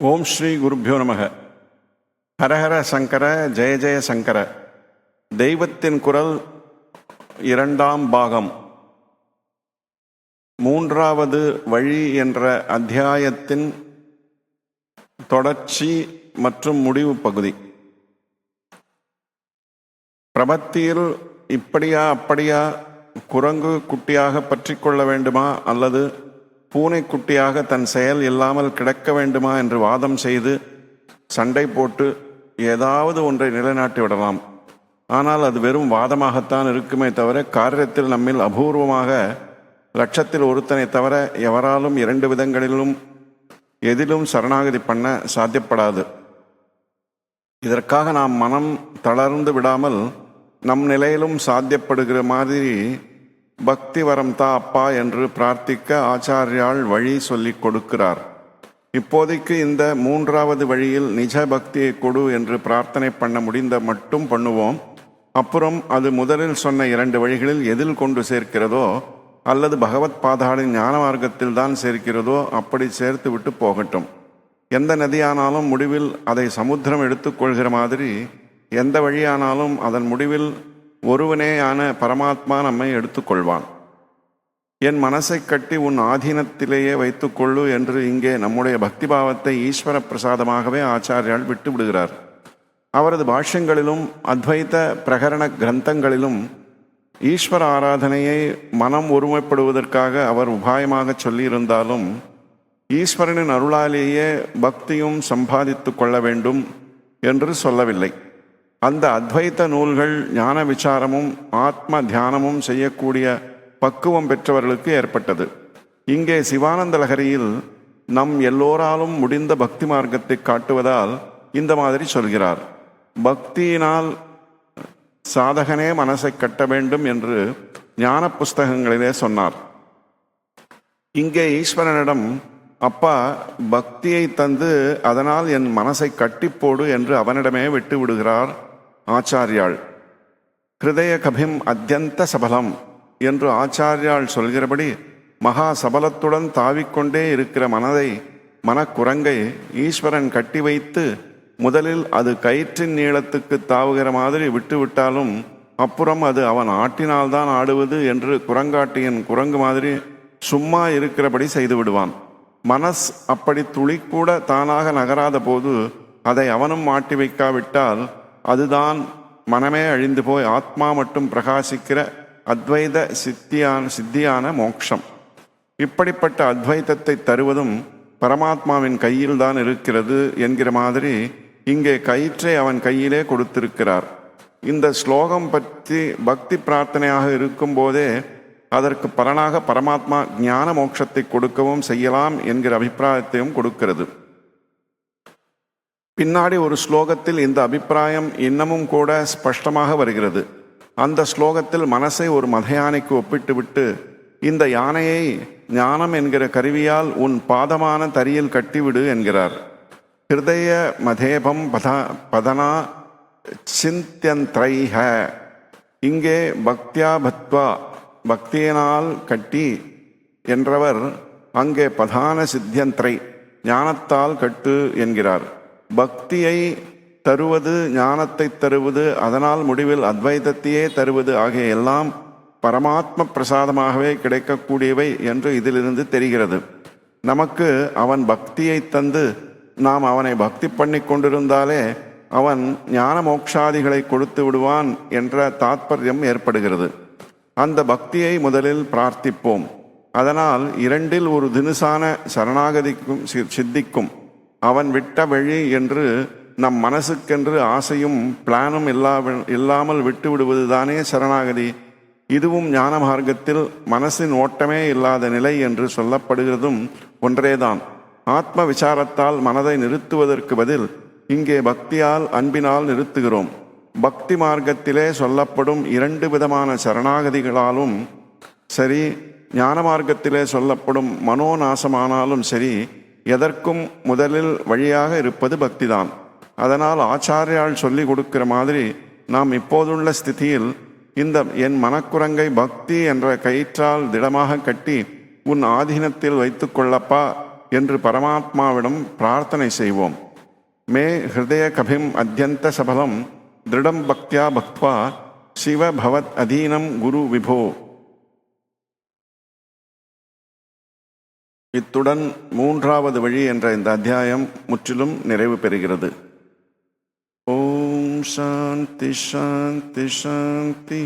ஓம் ஸ்ரீ குருப்பியோ நமக. ஹரஹர சங்கர ஜெய ஜெய சங்கர. தெய்வத்தின் குரல் இரண்டாம் பாகம். மூன்றாவது வழி என்ற அத்தியாயத்தின் தொடர்ச்சி மற்றும் முடிவு பகுதி. பிரபத்தியில் இப்படியா அப்படியா குரங்கு குட்டியாக பற்றி கொள்ள வேண்டுமா அல்லது பூனைக்குட்டியாக தன் செயல் இல்லாமல் கிடக்க வேண்டுமா என்று வாதம் செய்து சண்டை போட்டு ஏதாவது ஒன்றை நிலைநாட்டி விடலாம். ஆனால் அது வெறும் வாதமாகத்தான் இருக்குமே தவிர காரியத்தில் நம்மில் அபூர்வமாக லட்சத்தில் ஒருத்தனை தவிர எவராலும் இரண்டு விதங்களிலும் எதிலும் சரணாகதி பண்ண சாத்தியப்படாது. இதற்காக நாம் மனம் தளர்ந்து விடாமல் நம் நிலையிலும் சாத்தியப்படுகிற மாதிரி பக்தி வரம் தா அப்பா என்று பிரார்த்திக்க ஆச்சாரியால் வழி சொல்லிக் கொடுக்கிறார். இப்போதைக்கு இந்த மூன்றாவது வழியில் நிஜ பக்தியை கொடு என்று பிரார்த்தனை பண்ண முடிந்த மட்டும் பண்ணுவோம். அப்புறம் அது முதலில் சொன்ன இரண்டு வழிகளில் எதில் கொண்டு சேர்க்கிறதோ அல்லது பகவத் பாதாளின் ஞான மார்க்கத்தில் தான் சேர்க்கிறதோ அப்படி சேர்த்து விட்டு போகட்டும். எந்த நதியானாலும் முடிவில் அதை சமுத்திரம் எடுத்துக்கொள்கிற மாதிரி எந்த வழியானாலும் அதன் முடிவில் ஒருவனேயான பரமாத்மா நம்மை எடுத்துக்கொள்வான். என் மனசை கட்டி உன் ஆதீனத்திலேயே வைத்துக்கொள்ளு என்று இங்கே நம்முடைய பக்தி பாவத்தை ஈஸ்வர பிரசாதமாகவே ஆச்சாரியால் விட்டு விடுகிறார். அவரது பாஷ்யங்களிலும் அத்வைத பிரகரண கிரந்தங்களிலும் ஈஸ்வர ஆராதனையை மனம் ஒருமைப்படுவதற்காக அவர் உபாயமாக சொல்லியிருந்தாலும் ஈஸ்வரனின் அருளாலேயே பக்தியும் சம்பாதித்து கொள்ள வேண்டும் என்று சொல்லவில்லை. அந்த அத்வைத்த நூல்கள் ஞான விசாரமும் ஆத்ம தியானமும் செய்யக்கூடிய பக்குவம் பெற்றவர்களுக்கு ஏற்பட்டது. இங்கே சிவானந்த லகரியில் நம் எல்லோராலும் முடிந்த பக்தி மார்க்கத்தை காட்டுவதால் இந்த மாதிரி சொல்கிறார். பக்தியினால் சாதகனே மனசை கட்ட வேண்டும் என்று ஞான புஸ்தகங்களிலே சொன்னார். இங்கே ஈஸ்வரனிடம் அப்பா பக்தியை தந்து அதனால் என் மனசை கட்டிப்போடு என்று அவனிடமே விட்டு விடுகிறார் ஆச்சாரியாள் ஹிருதய கபிம் அத்தியந்த சபலம் என்று ஆச்சாரியாள் சொல்கிறபடி மகா சபலத்துடன் தாவிக்கொண்டே இருக்கிற மனதை மனக்குரங்கை ஈஸ்வரன் கட்டி வைத்து முதலில் அது கயிற்றின் நீளத்துக்கு தாவுகிற மாதிரி விட்டுவிட்டாலும் அப்புறம் அது அவன் ஆட்டினால்தான் ஆடுவது என்று குரங்காட்டியின் குரங்கு மாதிரி சும்மா இருக்கிறபடி செய்து விடுவான். மனஸ் அப்படி துளி கூட தானாக நகராத போது அதை அவனும் மாட்டி வைக்காவிட்டால் அதுதான் மனமே அழிந்து போய் ஆத்மா மட்டும் பிரகாசிக்கிற அத்வைத சித்தியான சித்தியான மோட்சம் இப்படிப்பட்ட அத்வைத்தத்தை தருவதும் பரமாத்மாவின் கையில் தான் இருக்கிறது என்கிற மாதிரி இங்கே கயிற்றை அவன் கையிலே கொடுத்திருக்கிறார். இந்த ஸ்லோகம் பற்றி பக்தி பிரார்த்தனையாக இருக்கும்போதே அதற்கு பலனாக பரமாத்மா ஞான மோட்சத்தை கொடுக்கவும் செய்யலாம் என்கிற அபிப்பிராயத்தையும் கொடுக்கிறது. பின்னாடி ஒரு ஸ்லோகத்தில் இந்த அபிப்பிராயம் இன்னமும் கூட ஸ்பஷ்டமாக வருகிறது. அந்த ஸ்லோகத்தில் மனசை ஒரு மதயானைக்கு ஒப்பிட்டுவிட்டு இந்த யானையை ஞானம் என்கிற கருவியால் உன் பாதமான தரியில் கட்டிவிடு என்கிறார். ஹிருதய மதேபம் பத பதனா சிந்தியந்திரைஹ. இங்கே பக்தியா பத்வா பக்தியினால் கட்டி என்றவர் அங்கே பதான சித்தியந்திரை ஞானத்தால் கட்டு என்கிறார். பக்தியை தருவது ஞானத்தை தருவது அதனால் முடிவில் அத்வைதத்தையே தருவது ஆகிய எல்லாம் பரமாத்ம பிரசாதமாகவே கிடைக்கக்கூடியவை என்று இதிலிருந்து தெரிகிறது. நமக்கு அவன் பக்தியை தந்து நாம் அவனை பக்தி பண்ணி கொண்டிருந்தாலே அவன் ஞான மோக்ஷாதிகளை கொடுத்து விடுவான் என்ற தாத்பரியம் ஏற்படுகிறது. அந்த பக்தியை முதலில் பிரார்த்திப்போம். அதனால் இரண்டில் ஒரு தினுசான சரணாகதிக்கும் சித்திக்கும் அவன் விட்ட வழி என்று நம் மனசுக்கென்று ஆசையும் பிளானும் இல்லா இல்லாமல் விட்டு விடுவது தானே சரணாகதி. இதுவும் ஞான மார்க்கத்தில் மனசின் ஓட்டமே இல்லாத நிலை என்று சொல்லப்படுகிறதும் ஒன்றேதான். ஆத்ம விசாரத்தால் மனதை நிறுத்துவதற்கு பதில் இங்கே பக்தியால் அன்பினால் நிறுத்துகிறோம். பக்தி மார்க்கத்திலே சொல்லப்படும் இரண்டு விதமான சரணாகதிகளாலும் சரி ஞான மார்க்கத்திலே சொல்லப்படும் மனோநாசமானாலும் சரி எதற்கும் முதலில் வழியாக இருப்பது பக்திதான். அதனால் ஆச்சாரியால் சொல்லி கொடுக்கிற மாதிரி நாம் இப்போதுள்ள ஸ்திதியில் இந்த என் மனக்குரங்கை பக்தி என்ற கயிற்றால் திடமாக கட்டி உன் ஆதீனத்தில் வைத்துக்கொள்ளப்பா என்று பரமாத்மாவிடம் பிரார்த்தனை செய்வோம். மே ஹிருதய கபிம் அத்தியந்த சபலம் திருடம் பக்தியா பக்த்வா சிவ பவத் அதீனம் குரு விபோ. இத்துடன் மூன்றாவது வழி என்ற இந்த அத்தியாயம் முற்றிலும் நிறைவு பெறுகிறது. ஓம் சாந்தி சாந்தி சாந்தி.